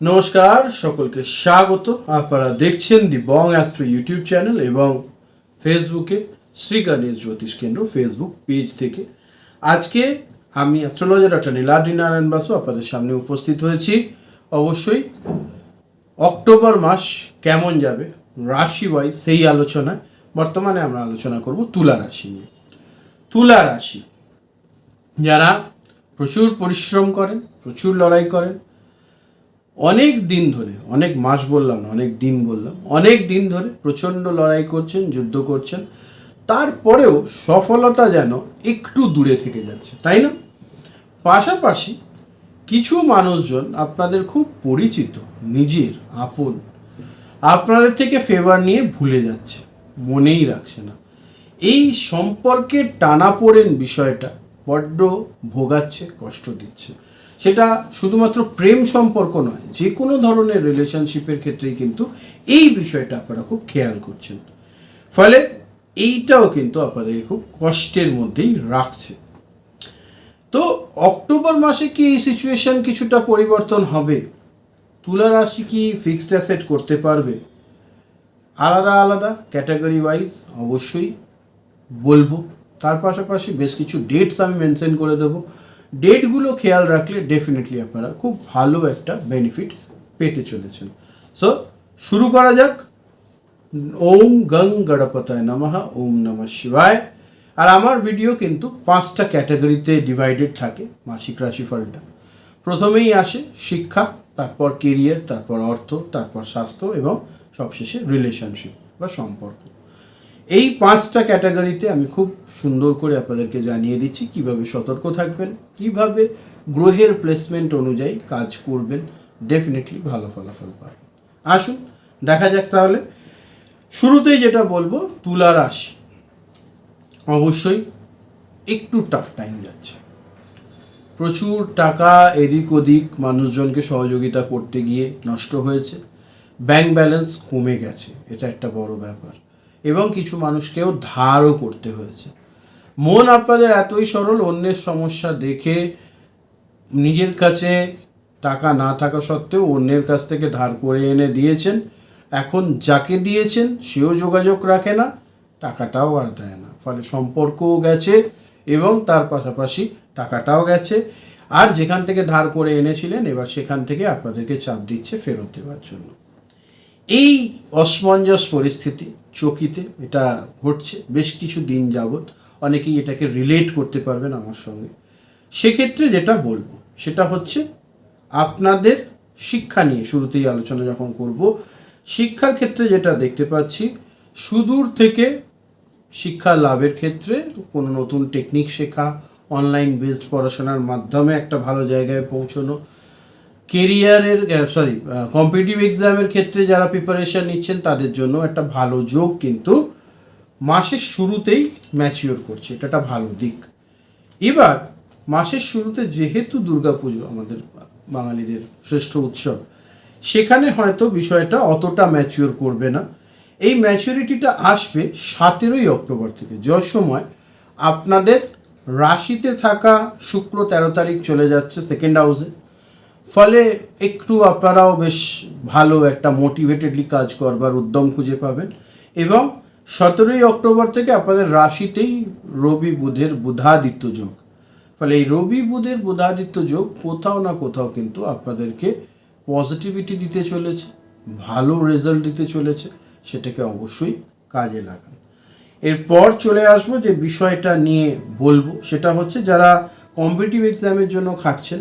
নমস্কার, সকলকে স্বাগত। আপনারা দেখছেন the Bong astro YouTube channel এবং ফেসবুকে শ্রী গণেশ জ্যোতিষ কেন্দ্র ফেসবুক পেজ থেকে। আজকে আমি অ্যাস্ট্রোলজার ডক্টর নীলাদ্রি নারায়ণ বাসু আপনাদের সামনে উপস্থিত হয়েছি। অবশ্যই অক্টোবর মাস কেমন যাবে রাশি ওয়াইজ সেই আলোচনায়। বর্তমানে আমরা আলোচনা করব তুলা রাশি নিয়ে। তুলা রাশি, যারা প্রচুর পরিশ্রম করেন, প্রচুর লড়াই করেন অনেক দিন ধরে, অনেক মাস বললাম না, অনেক দিন বললাম, অনেক দিন ধরে প্রচণ্ড লড়াই করছেন, যুদ্ধ করছেন। তারপরেও সফলতা যেন একটু দূরে থেকে যাচ্ছে, তাই না? পাশাপাশি কিছু মানুষজন, আপনাদের খুব পরিচিত, নিজের, আপন, আপনাদের থেকে ফেভার নিয়ে ভুলে যাচ্ছে, মনেই রাখছে না। এই সম্পর্কের টানাপোড়েন বিষয়টা বড্ড ভোগাচ্ছে, কষ্ট দিচ্ছে। সেটা শুধুমাত্র প্রেম সম্পর্ক নয়, যে কোনো ধরনের রিলেশনশিপের ক্ষেত্রেই কিন্তু এই বিষয়টা আপনারা খুব খেয়াল করছেন। ফলে এইটাও কিন্তু আপনাদেরকে খুব কষ্টের মধ্যেই রাখছে। তো অক্টোবর মাসে কি এই সিচুয়েশন কিছুটা পরিবর্তন হবে? তুলা রাশি কি ফিক্সড অ্যাসেট করতে পারবে? আলাদা আলাদা ক্যাটাগরি ওয়াইজ অবশ্যই বলব। তার পাশাপাশি বেশ কিছু ডেটস আমি মেনশন করে দেবো। ডেটগুলো খেয়াল রাখলে ডেফিনেটলি আপনারা খুব ভালো একটা বেনিফিট পেতে চলেছেন। সো শুরু করা যাক। ওম গং গণপতায় নমঃ, ওম নমঃ শিবায়। আর আমার ভিডিও কিন্তু পাঁচটা ক্যাটাগরিতে ডিভাইডেড থাকে মাসিক রাশিফলটা। প্রথমেই আসে শিক্ষা, তারপর কেরিয়ার তারপর অর্থ, তারপর স্বাস্থ্য এবং সবশেষে রিলেশনশিপ বা সম্পর্ক। এই পাঁচটা ক্যাটাগরিতে আমি খুব সুন্দর করে আপনাদেরকে জানিয়ে দিচ্ছি, কীভাবে সতর্ক থাকবেন, কীভাবে গ্রহের প্লেসমেন্ট অনুযায়ী কাজ করবেন ডেফিনেটলি ভালো ফলাফল পাবেন। আসুন, দেখা যাক তাহলে। শুরুতেই যেটা বলব, তুলা রাশি। অবশ্যই একটু টাফ টাইম যাচ্ছে। প্রচুর টাকা এদিক ওদিক মানুষজনকে সহযোগিতা করতে গিয়ে নষ্ট হয়েছে। ব্যাংক ব্যালেন্স কমে গেছে, এটা একটা বড় ব্যাপার। এবং কিছু মানুষকেও ধারও করতে হয়েছে। মন আপনাদের এতই সরল, অন্যের সমস্যা দেখে নিজের কাছে টাকা না থাকা সত্ত্বেও অন্যের কাছ থেকে ধার করে এনে দিয়েছেন। এখন যাকে দিয়েছেন, সেও যোগাযোগ রাখে না, টাকাটাও আর দেয় না। ফলে সম্পর্কও গেছে এবং তার পাশাপাশি টাকাটাও গেছে। আর যেখান থেকে ধার করে এনেছিলেন, এবার সেখান থেকে আপনাদেরকে চাপ দিচ্ছে ফেরত দেওয়ার জন্য। এই অসমঞ্জস পরিস্থিতি চকিতে এটা ঘটছে বেশ কিছু দিন যাবৎ। অনেকেই এটাকে রিলেট করতে পারবেন আমার সঙ্গে। সেক্ষেত্রে যেটা বলব, সেটা হচ্ছে আপনাদের শিক্ষা নিয়ে শুরুতেই আলোচনা যখন করব, শিক্ষার ক্ষেত্রে যেটা দেখতে পাচ্ছি, সুদূর থেকে শিক্ষা লাভের ক্ষেত্রে কোনো নতুন টেকনিক শেখা অনলাইন বেসড পড়াশোনার মাধ্যমে একটা ভালো জায়গায় পৌঁছানো কেরিয়ারের সরি কম্পিটিটিভ এক্সামের ক্ষেত্রে যারা প্রিপারেশন নিচ্ছেন তাদের জন্য একটা ভালো যোগ কিন্তু মাসের শুরুতেই ম্যাচিওর করছে। এটা একটা ভালো দিক। এবার মাসের শুরুতে যেহেতু দুর্গাপুজো আমাদের বাঙালিদের শ্রেষ্ঠ উৎসব, সেখানে হয়তো বিষয়টা অতটা ম্যাচিওর করবে না। এই ম্যাচুরিটিটা আসবে সতেরোই অক্টোবর থেকে। যার সময় আপনাদের রাশিতে থাকা শুক্র তেরো তারিখ চলে যাচ্ছে সেকেন্ড হাউসে ফলে একটু আপনারাও বেশ ভালো একটা মোটিভেটেডলি কাজ করবার উদ্যম খুঁজে পাবেন। এবং সতেরোই অক্টোবর থেকে আপনাদের রাশিতেই রবি বুধের বুধাদিত্য যোগ। ফলে এই রবি বুধের বুধাদিত্য যোগ কোথাও না কোথাও কিন্তু আপনাদেরকে পজিটিভিটি দিতে চলেছে, ভালো রেজাল্ট দিতে চলেছে, সেটাকে অবশ্যই কাজে লাগান। এরপর চলে আসব যে বিষয়টা নিয়ে বলব, সেটা হচ্ছে যারা কম্পিটিভ এক্সামের জন্য খাটছেন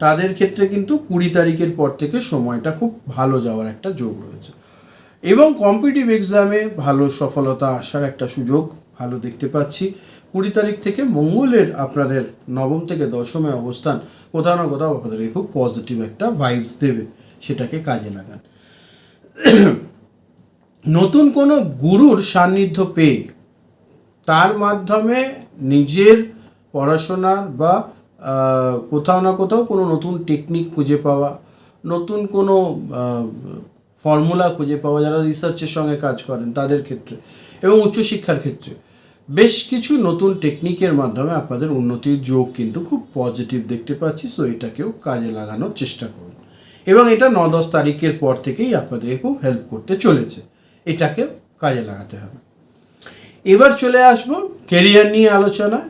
তাদের ক্ষেত্রে কিন্তু কুড়ি তারিখের পর থেকে সময়টা খুব ভালো যাওয়ার একটা যোগ রয়েছে। এবং কম্পিটিভ এক্সামে ভালো সফলতা আসার একটা সুযোগ ভালো দেখতে পাচ্ছি। কুড়ি তারিখ থেকে মঙ্গলের আপনাদের নবম থেকে দশমে অবস্থান, কোথাও না কোথাও আপনাদেরকে খুব পজিটিভ একটা ভাইবস দেবে, সেটাকে কাজে লাগান। নতুন কোনো গুরুর সান্নিধ্য পেয়ে তার মাধ্যমে নিজের পড়াশোনার বা কোথাও না কোথাও কোনো নতুন টেকনিক খুঁজে পাওয়া, নতুন কোনো ফর্মুলা খুঁজে পাওয়া, যারা রিসার্চের সঙ্গে কাজ করেন তাদের ক্ষেত্রে এবং উচ্চশিক্ষার ক্ষেত্রে। বেশ কিছু নতুন টেকনিকের মাধ্যমে আপনাদের উন্নতির যোগ কিন্তু খুব পজিটিভ দেখতে পাচ্ছি সো এটাকেও কাজে লাগানোর চেষ্টা করুন। এবং এটা ন দশ তারিখের পর থেকেই আপনাদেরকে খুব হেল্প করতে চলেছে। এটাকে কাজে লাগাতে হবে। এবার চলে আসব কেরিয়ার নিয়ে আলোচনায়।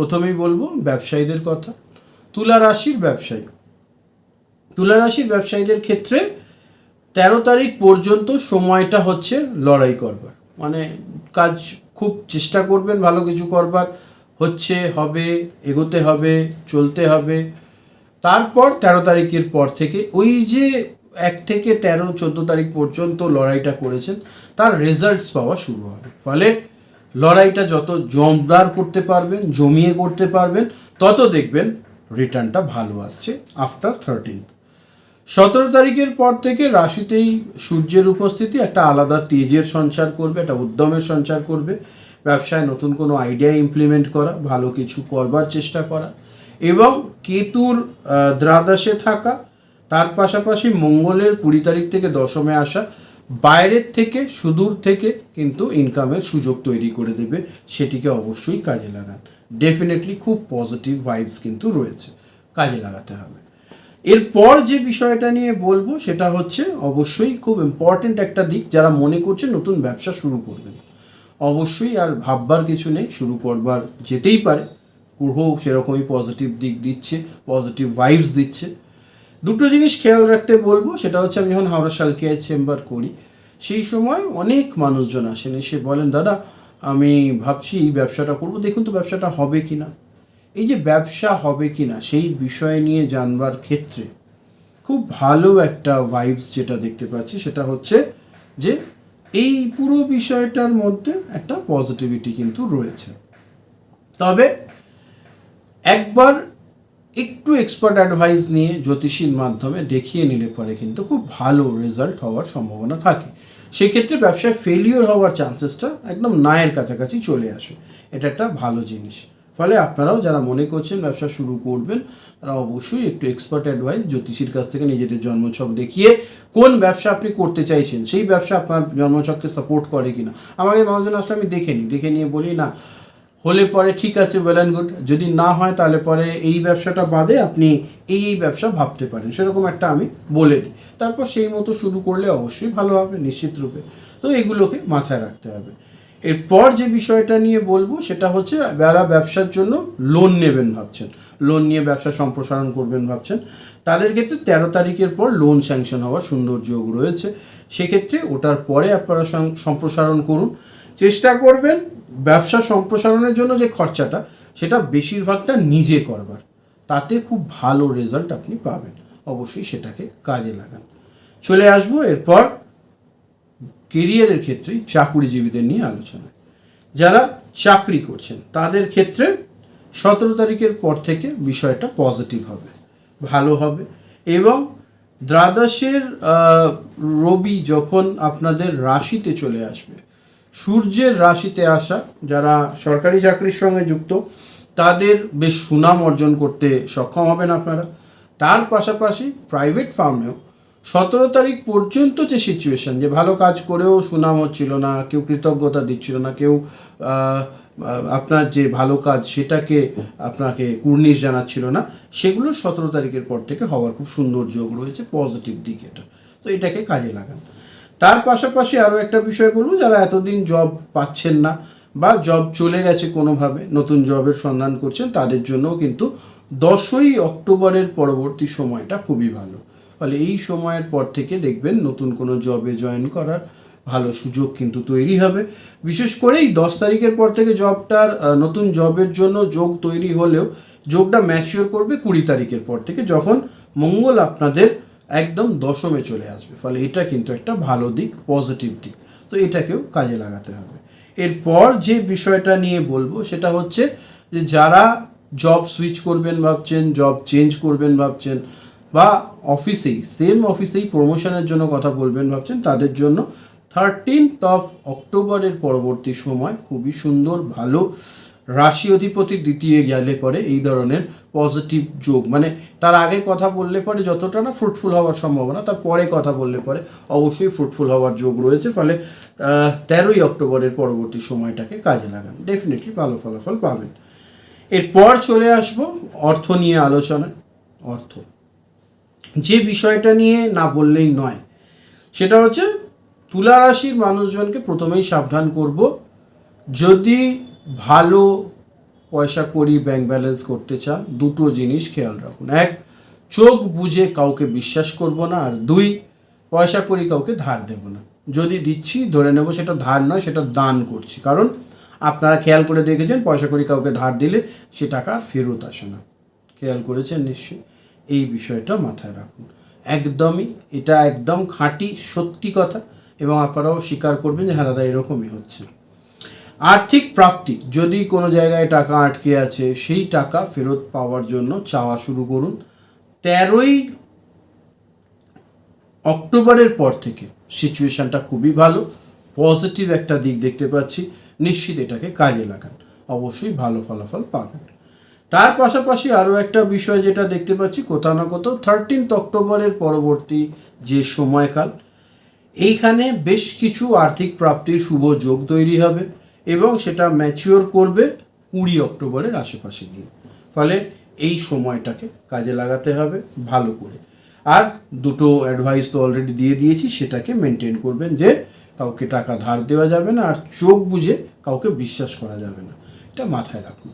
প্রথমেই বলব ব্যবসায়ীদের কথা। তুলা রাশির ব্যবসায়ী। তুলা রাশির ব্যবসায়ীদের ক্ষেত্রে তেরো তারিখ পর্যন্ত সময়টা হচ্ছে লড়াই করবার। মানে কাজ খুব চেষ্টা করবেন, ভালো কিছু করবার। হচ্ছে, হবে, এগোতে হবে, চলতে হবে। তারপর তেরো তারিখের পর থেকে ওই যে এক থেকে তেরো, চোদ্দ তারিখ পর্যন্ত লড়াইটা করেছেন, তার রেজাল্টস পাওয়া শুরু হবে। ফলে লড়াইটা যত জমদার করতে পারবেন, জমিয়ে করতে পারবেন, তত দেখবেন রিটার্নটা ভালো আসছে আফটার থার্টিন্থ সতেরো তারিখের পর থেকে রাশিতেই সূর্যের উপস্থিতি একটা আলাদা তেজের সঞ্চার করবে, একটা উদ্যমের সঞ্চার করবে। ব্যবসায় নতুন কোনো আইডিয়া ইমপ্লিমেন্ট করা, ভালো কিছু করবার চেষ্টা করা। এবং কেতুর দ্বাদশে থাকা, তার পাশাপাশি মঙ্গলের কুড়ি তারিখ থেকে দশমে আসা বাইরের থেকে, সুদূর থেকে কিন্তু ইনকামের সুযোগ তৈরি করে দেবে। সেটিকে অবশ্যই কাজে লাগান। ডেফিনেটলি খুব পজিটিভ ভাইবস কিন্তু রয়েছে। কাজে লাগাতে হবে। এরপর যে বিষয়টা নিয়ে বলব, সেটা হচ্ছে অবশ্যই খুব ইম্পর্ট্যান্ট একটা দিক যারা মনে করছে নতুন ব্যবসা শুরু করবেন। অবশ্যই আর ভাববার কিছু নেই, শুরু করবার যেতেই পারে। গ্রহ সেরকমই পজিটিভ দিক দিচ্ছে পজিটিভ ভাইবস দিচ্ছে। দুটো জিনিস খেয়াল রাখতে বলব, সেটা হচ্ছে আমি যখন হাওড়া শালকিয়া চেম্বার করি, সেই সময় অনেক মানুষজন আসেন, এসে বলেন, দাদা, আমি ভাবছি এই ব্যবসাটা করব, দেখুন তো ব্যবসাটা হবে কি না এই যে ব্যবসা হবে কি না সেই বিষয় নিয়ে জানবার ক্ষেত্রে খুব ভালো একটা ভাইবস যেটা দেখতে পাচ্ছি, সেটা হচ্ছে যে এই পুরো বিষয়টার মধ্যে একটা পজিটিভিটি কিন্তু রয়েছে। তবে একবার একটু এক্সপার্ট অ্যাডভাইস নিয়ে জ্যোতিষীর মাধ্যমে দেখিয়ে নিলে পরে কিন্তু খুব ভালো রেজাল্ট হওয়ার সম্ভাবনা থাকে। সেক্ষেত্রে ব্যবসায় ফেলিওর হওয়ার চান্সেসটা একদম নায়ের কাছাকাছি চলে আসে। এটা একটা ভালো জিনিস। ফলে আপনারাও যারা মনে করছেন ব্যবসা শুরু করবেন, তারা অবশ্যই একটু এক্সপার্ট অ্যাডভাইস জ্যোতিষীর কাছ থেকে নিজেদের জন্মছক দেখিয়ে কোন ব্যবসা আপনি করতে চাইছেন, সেই ব্যবসা আপনার জন্মছককে সাপোর্ট করে কিনা। আমাকে মানুষজন আসলে আমি দেখে নিই। দেখে নিয়ে বলি, না হলে পরে ঠিক আছে ওয়েল অ্যান্ড গুড যদি না হয়, তাহলে পরে এই ব্যবসাটা বাদে আপনি এই এই ব্যবসা ভাবতে পারেন। সেরকম একটা আমি বলে দিই। তারপর সেই মতো শুরু করলে অবশ্যই ভালো হবে, নিশ্চিত রূপে। তো এগুলোকে মাথায় রাখতে হবে। এরপর যে বিষয়টা নিয়ে বলব, সেটা হচ্ছে যারা ব্যবসার জন্য লোন নেবেন ভাবছেন লোন নিয়ে ব্যবসা সম্প্রসারণ করবেন ভাবছেন, তাদের ক্ষেত্রে তেরো তারিখের পর লোন স্যাংশন হওয়ার সুন্দর যোগ রয়েছে। সেক্ষেত্রে ওটার পরে আপনারা সম্প্রসারণ করুন। চেষ্টা করবেন ব্যবসা সম্প্রসারণের জন্য যে খরচাটা, সেটা বেশিরভাগটা নিজে করবার। তাতে খুব ভালো রেজাল্ট আপনি পাবেন। অবশ্যই সেটাকে কাজে লাগান। চলে আসব এরপর কেরিয়ারের ক্ষেত্রে চাকুরিজীবীদের নিয়ে আলোচনা যারা চাকরি করছেন, তাদের ক্ষেত্রে সতেরো তারিখের পর থেকে বিষয়টা পজিটিভ হবে, ভালো হবে এবং দ্বাদশের রবি যখন আপনাদের রাশিতে চলে আসবে সূর্যের রাশিতে আসা যারা সরকারি চাকরির সঙ্গে যুক্ত, তাদের বেশ সুনাম অর্জন করতে সক্ষম হবেন আপনারা। তার পাশাপাশি প্রাইভেট ফার্মেও সতেরো তারিখ পর্যন্ত যে সিচুয়েশন যে ভালো কাজ করেও সুনাম হচ্ছিল না, কেউ কৃতজ্ঞতা দিচ্ছিল না, কেউ আপনার যে ভালো কাজ সেটাকে আপনাকে কুর্নিশ জানাচ্ছিল না, সেগুলো সতেরো তারিখের পর থেকে হওয়ার খুব সুন্দর যোগ রয়েছে পজিটিভ দিক এটা। তো এটাকে কাজে লাগান। তার পাশাপাশি আরও একটা বিষয় বলব, যারা এতদিন জব পাচ্ছেন না বা জব চলে গেছে কোনোভাবে, নতুন জবের সন্ধান করছেন, তাদের জন্যও কিন্তু দশই অক্টোবরের পরবর্তী সময়টা খুবই ভালো। ফলে এই সময়ের পর থেকে দেখবেন নতুন কোনো জবে জয়েন করার ভালো সুযোগ কিন্তু তৈরি হবে। বিশেষ করে এই দশ তারিখের পর থেকে জবটার নতুন জবের জন্য যোগ তৈরি হলেও, যোগটা ম্যাচিওর করবে কুড়ি তারিখের পর থেকে, যখন মঙ্গল আপনাদের একদম দশমে চলে আসবে। ফলে এটা কিন্তু একটা ভালো দিক পজিটিভ দিক। তো এটাকেও কাজে লাগাতে হবে। এরপর যে বিষয়টা নিয়ে বলব, সেটা হচ্ছে যে যারা জব সুইচ করবেন ভাবছেন জব চেঞ্জ করবেন ভাবছেন, বা অফিসেই সেম অফিসেই প্রমোশনের জন্য কথা বলবেন ভাবছেন, তাদের জন্য থার্টিনথ অফ অক্টোবরের পরবর্তী সময় খুবই সুন্দর, ভালো রাশি অধিপতি দ্বিতীয় গেলে পরে এই ধরনের পজিটিভ যোগ। মানে তার আগে কথা বললে পরে যতটা না ফ্রুটফুল হওয়ার সম্ভাবনা, তার পরে কথা বললে পরে অবশ্যই ফ্রুটফুল হওয়ার যোগ রয়েছে। ফলে তেরোই অক্টোবরের পরবর্তী সময়টাকে কাজে লাগান। ডেফিনেটলি ভালো ফলাফল পাবেন। এরপর চলে আসব অর্থ নিয়ে আলোচনা অর্থ। যে বিষয়টা নিয়ে না বললেই নয়, সেটা হচ্ছে তুলা রাশির মানুষজনকে প্রথমেই সাবধান করব। যদি ভালো পয়সা করি ব্যাংক ব্যালেন্স করতে চান, দুটো জিনিস খেয়াল রাখুন। এক, চোখ বুঝে কাউকে বিশ্বাস করব না, আর দুই, পয়সা করি কাউকে ধার দেব না। যদি দিচ্ছি, ধরে নেব সেটা ধার নয়, সেটা দান করছি। কারণ আপনারা খেয়াল করে দেখেছেন, পয়সা করি কাউকে ধার দিলে সে টাকা আর ফেরত আসে না। খেয়াল করেছেন নিশ্চয়ই? এই বিষয়টা মাথায় রাখুন। একদমই, এটা একদম খাঁটি, সত্যি কথা, এবং আপনারাও স্বীকার করবেন যে হ্যাঁ দাদা, এরকমই হচ্ছে। আর্থিক প্রাপ্তি, যদি কোনো জায়গায় টাকা আটকে আছে, সেই টাকা ফেরত পাওয়ার জন্য চাওয়া শুরু করুন। তেরোই অক্টোবরের পর থেকে সিচুয়েশনটা খুবই ভালো, পজিটিভ একটা দিক দেখতে পাচ্ছি, নিশ্চিত এটাকে কাজে লাগান, অবশ্যই ভালো ফলাফল পাবেন। তার পাশাপাশি আরও একটা বিষয় যেটা দেখতে পাচ্ছি, কোথাও না কোথাও থার্টিনথ অক্টোবরের পরবর্তী যে সময়কাল, এইখানে বেশ কিছু আর্থিক প্রাপ্তির শুভ যোগ তৈরি হবে। এবং সেটা ম্যাচিওর করবে কুড়ি অক্টোবরের আশেপাশে গিয়ে। ফলে এই সময়টাকে কাজে লাগাতে হবে ভালো করে। আর দুটো অ্যাডভাইস তো অলরেডি দিয়ে দিয়েছি, সেটাকে মেনটেন করবেন যে কাউকে টাকা ধার দেওয়া যাবে না আর চোখ বুঝে কাউকে বিশ্বাস করা যাবে না। এটা মাথায় রাখুন।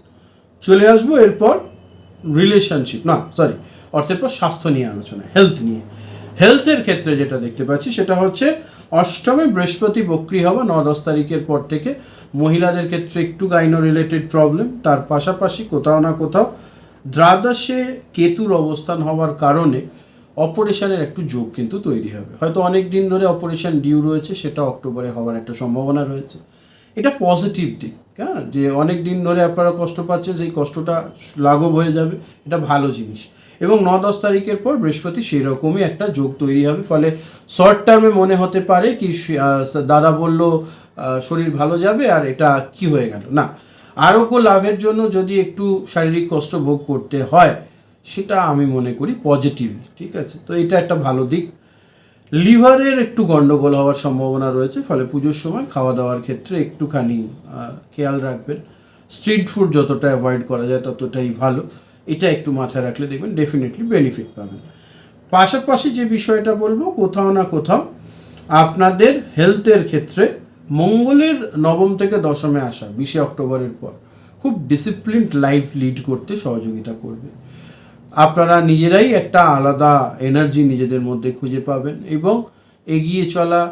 চলে আসব এরপর রিলেশনশিপ না সরি অর্থের পর স্বাস্থ্য নিয়ে আলোচনা হেলথ নিয়ে। হেলথের ক্ষেত্রে যেটা দেখতে পাচ্ছি সেটা হচ্ছে অষ্টমে বৃহস্পতি বক্রি হওয়া ন দশ তারিখের পর থেকে মহিলাদের ক্ষেত্রে একটু গাইনো রিলেটেড প্রবলেম তার পাশাপাশি কোথাও না কোথাও দ্বাদশে কেতুর অবস্থান হওয়ার কারণে অপারেশনের একটু যোগ কিন্তু তৈরি হবে। হয়তো অনেক দিন ধরে অপারেশন ডিউ রয়েছে, সেটা অক্টোবরে হওয়ার একটা সম্ভাবনা রয়েছে। এটা পজিটিভ দিক হ্যাঁ? যে অনেক দিন ধরে আপনারা কষ্ট পাচ্ছেন, সেই কষ্টটা লাঘব হয়ে যাবে, এটা ভালো জিনিস। এবং ন দশ তারিখের পর বৃহস্পতি সেই রকমই একটা যোগ তৈরি হবে। ফলে শর্ট টার্মে মনে হতে পারে কি দাদা বলল শরীর ভালো যাবে আর এটা কি হয়ে গেল? না আরোগ্য লাভের জন্য যদি একটু শারীরিক কষ্ট ভোগ করতে হয়, সেটা আমি মনে করি পজিটিভ ঠিক আছে? তো এটা একটা ভালো দিক। লিভারের একটু গন্ডগোল হওয়ার সম্ভাবনা রয়েছে, ফলে পুজোর সময় খাওয়া দাওয়ার ক্ষেত্রে একটুখানি খেয়াল রাখবেন। স্ট্রিট ফুড যতটা অ্যাভয়েড করা যায় ততটাই ভালো। এটা একটু মাথায় রাখলে দেখবেন ডেফিনেটলি বেনিফিট পাবেন। পাশাপাশি যে বিষয়টা বলব, কোথাও না কোথাও আপনাদের হেলথের ক্ষেত্রে মঙ্গলের নবম থেকে দশমে আসা, বিশে অক্টোবরের পর খুব ডিসিপ্লিনড লাইফ লিড করতে সহযোগিতা করবে। আপনারা নিজেরাই একটা আলাদা এনার্জি নিজেদের মধ্যে খুঁজে পাবেন এবং এগিয়ে চলা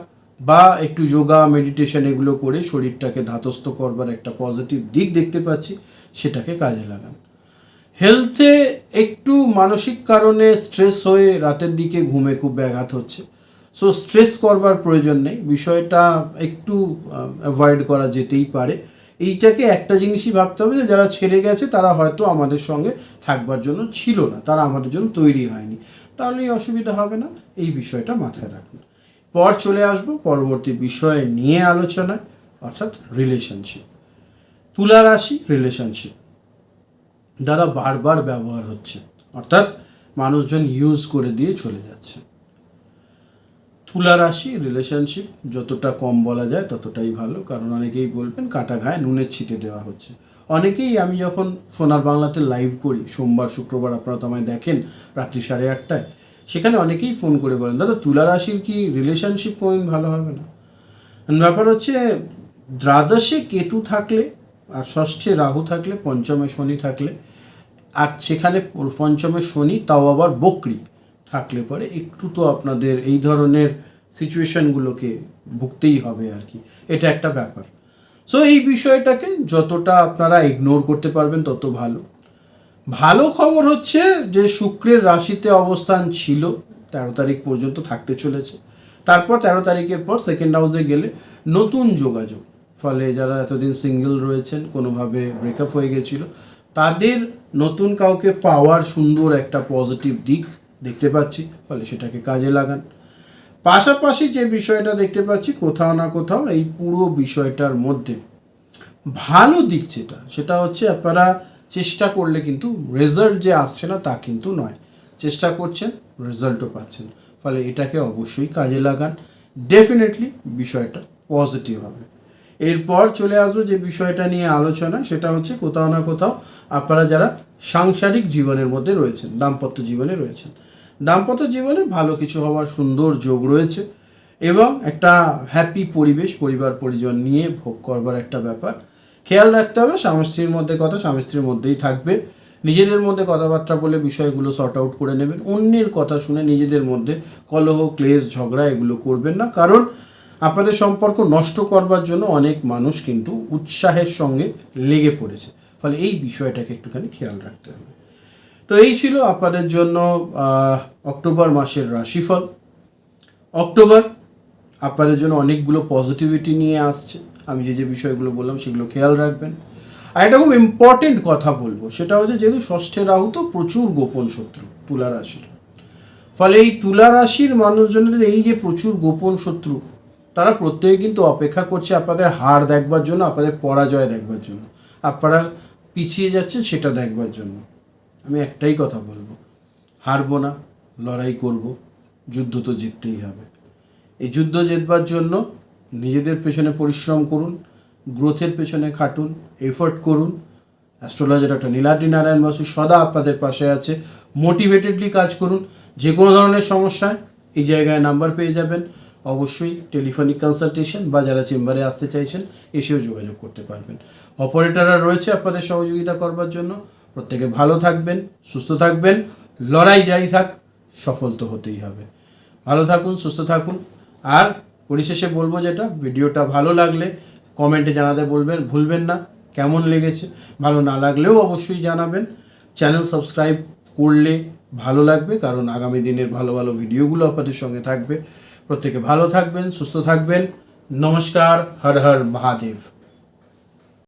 বা একটু যোগা মেডিটেশন এগুলো করে শরীরটাকে ধাতস্থ করবার একটা পজিটিভ দিক দেখতে পাচ্ছি, সেটাকে কাজে লাগান। হেলথে একটু মানসিক কারণে স্ট্রেস হয়ে রাতের দিকে ঘুমে খুব ব্যাঘাত হচ্ছে। সো স্ট্রেস করবার প্রয়োজন নেই। বিষয়টা একটু অ্যাভয়েড করা যেতেই পারে। এইটাকে একটা জিনিসই ভাবতে হবে যে, যারা ছেড়ে গেছে, তারা হয়তো আমাদের সঙ্গে থাকবার জন্য ছিল না। তারা আমাদের জন্য তৈরি হয়নি। তাহলে এই অসুবিধা হবে না। এই বিষয়টা মাথায় রাখুন। পর চলে আসব পরবর্তী বিষয় নিয়ে আলোচনায়, অর্থাৎ রিলেশনশিপ তুলা রাশি রিলেশনশিপ দ্বারা বারবার ব্যবহার হচ্ছে। অর্থাৎ মানুষজন ইউজ করে দিয়ে চলে যাচ্ছে। তুলা রাশি রিলেশনশিপ যতটা কম বলা যায় ততটাই ভালো। কারণ অনেকেই বলবেন কাটা ঘায়ে নুনের ছিটে দেওয়া হচ্ছে। অনেকেই আমি যখন সোনার বাংলাতে লাইভ করি, সোমবার, শুক্রবার আপনারা তো আমায় দেখেন রাত্রি সাড়ে আটটায়, সেখানে অনেকেই ফোন করে বলেন, দাদা, তুলা রাশির কি রিলেশনশিপ কোনোদিন ভালো হবে না? ব্যাপার হচ্ছে, দ্বাদশে কেতু থাকলে আর ষষ্ঠে রাহু থাকলে, পঞ্চমে শনি থাকলে, আর সেখানে পঞ্চমে শনি, তাও আবার বকরি থাকলে পরে একটু তো আপনাদের এই ধরনের সিচুয়েশনগুলোকে ভুগতেই হবে আর কি। এটা একটা ব্যাপার। সো এই বিষয়টাকে যতটা আপনারা ইগনোর করতে পারবেন, তত ভালো। ভালো খবর হচ্ছে যে, শুক্রের রাশিতে অবস্থান ছিল, তেরো তারিখ পর্যন্ত থাকতে চলেছে। তারপর তেরো তারিখের পর সেকেন্ড হাউসে গেলে নতুন যোগাযোগ। ফলে যারা এতদিন সিঙ্গেল রয়েছেন, কোনোভাবে ব্রেকআপ হয়ে গেছিল, তাদের নতুন কাউকে পাওয়ার সুন্দর একটা পজিটিভ দিক দেখতে পাচ্ছি, ফলে সেটাকে কাজে লাগান। পাশাপাশি যে বিষয়টা দেখতে পাচ্ছি, কোথাও না কোথাও এই পুরো বিষয়টার মধ্যে ভালো দিক যেটা, সেটা হচ্ছে আপনারা চেষ্টা করলে কিন্তু রেজাল্ট যে আসছে না তা কিন্তু নয়। চেষ্টা করছেন রেজাল্টও পাচ্ছেন। ফলে এটাকে অবশ্যই কাজে লাগান। ডেফিনেটলি বিষয়টা পজিটিভ হবে। এরপর চলে আসব যে বিষয়টা নিয়ে আলোচনা, সেটা হচ্ছে কোথাও না কোথাও আপনারা যারা সাংসারিক জীবনের মধ্যে রয়েছেন, দাম্পত্য জীবনে রয়েছেন, দাম্পত্য জীবনে ভালো কিছু হওয়ার সুন্দর যোগ রয়েছে এবং একটা হ্যাপি পরিবেশ, পরিবার, পরিজন নিয়ে ভোগ করবার একটা ব্যাপার। খেয়াল রাখতে হবে, স্বামী স্ত্রীর মধ্যে কথা স্বামী স্ত্রীর মধ্যেই থাকবে। নিজেদের মধ্যে কথাবার্তা বলে বিষয়গুলো সর্ট আউট করে নেবেন। অন্যের কথা শুনে নিজেদের মধ্যে কলহ, ক্লেশ, ঝগড়া এগুলো করবেন না। কারণ আপনাদের সম্পর্ক নষ্ট করবার জন্য অনেক মানুষ কিন্তু উৎসাহের সঙ্গে লেগে পড়েছে। ফলে এই বিষয়টাকে একটুখানি খেয়াল রাখতে হবে। তো এই ছিল আপনাদের জন্য অক্টোবর মাসের রাশিফল। অক্টোবর আপনাদের জন্য অনেকগুলো পজিটিভিটি নিয়ে আসছে। আমি যে যে বিষয়গুলো বললাম সেগুলো খেয়াল রাখবেন। আর একটা খুব ইম্পর্টেন্ট কথা বলব, সেটা হচ্ছে যেহেতু ষষ্ঠে রাহু তো প্রচুর গোপন শত্রু, তুলা রাশির। ফলে এই তুলা রাশির মানুষজনের এই যে প্রচুর গোপন শত্রু তারা প্রত্যেকে কিন্তু অপেক্ষা করছে আপনাদের হার দেখবার জন্য, আপনাদের পরাজয় দেখবার জন্য। আপনারা পিছিয়ে যাচ্ছেন সেটা দেখবার জন্য। আমি একটাই কথা বলব, হারবো না, লড়াই করব, যুদ্ধ তো জিততেই হবে। এই যুদ্ধ জিতবার জন্য নিজেদের পেছনে পরিশ্রম করুন, গ্রোথের পেছনে খাটুন এফোর্ট করুন। অ্যাস্ট্রোলজার একটা নীলাদ্রি নারায়ণ বাসু সদা আপনাদের পাশে আছে। মোটিভেটেডলি কাজ করুন, যে কোনো ধরনের সমস্যায় এই জায়গায় নাম্বার পেয়ে যাবেন। অবশ্যই টেলিফোনিক কনসালটেশন বা যারা চেম্বারে আসতে চাইছেন, এসেও যোগাযোগ করতে পারবেন। অপারেটররা রয়েছে আপনাদের সহযোগিতা করবার জন্য। প্রত্যেকে ভালো থাকবেন, সুস্থ থাকবেন, লড়াই যাই থাক, সফল তো হতেই হবে। ভালো থাকুন, সুস্থ থাকুন। আর পরিশেষে বলব যেটা, ভিডিওটা ভালো লাগলে কমেন্টে জানাতে বলবেন, ভুলবেন না, কেমন লেগেছে, ভালো না লাগলেও অবশ্যই জানাবেন। চ্যানেল সাবস্ক্রাইব করলে ভালো লাগবে, কারণ আগামী দিনের ভালো ভালো ভিডিওগুলো আপনাদের সঙ্গে থাকবে। প্রত্যেকে ভালো থাকবেন সুস্থ থাকবেন। নমস্কার হর হর মহাদেব।